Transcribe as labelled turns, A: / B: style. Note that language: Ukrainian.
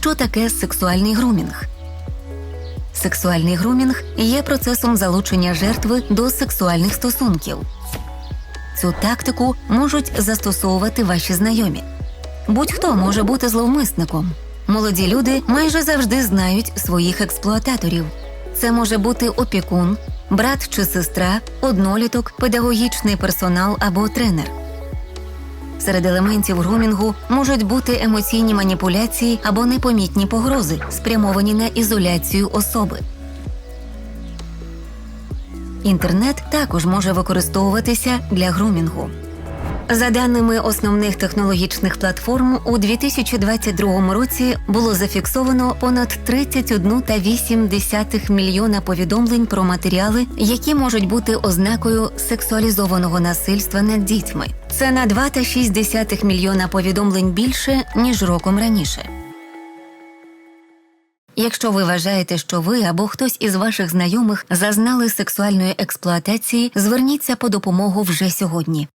A: Що таке сексуальний грумінг? Сексуальний грумінг є процесом залучення жертви до сексуальних стосунків. Цю тактику можуть застосовувати ваші знайомі. Будь-хто може бути зловмисником. Молоді люди майже завжди знають своїх експлуататорів. Це може бути опікун, брат чи сестра, одноліток, педагогічний персонал або тренер. Серед елементів грумінгу можуть бути емоційні маніпуляції або непомітні погрози, спрямовані на ізоляцію особи. Інтернет також може використовуватися для грумінгу. За даними основних технологічних платформ, у 2022 році було зафіксовано понад 31,8 мільйона повідомлень про матеріали, які можуть бути ознакою сексуалізованого насильства над дітьми. Це на 2,6 мільйона повідомлень більше ніж роком раніше. Якщо ви вважаєте, що ви або хтось із ваших знайомих зазнали сексуальної експлуатації, зверніться по допомогу вже сьогодні.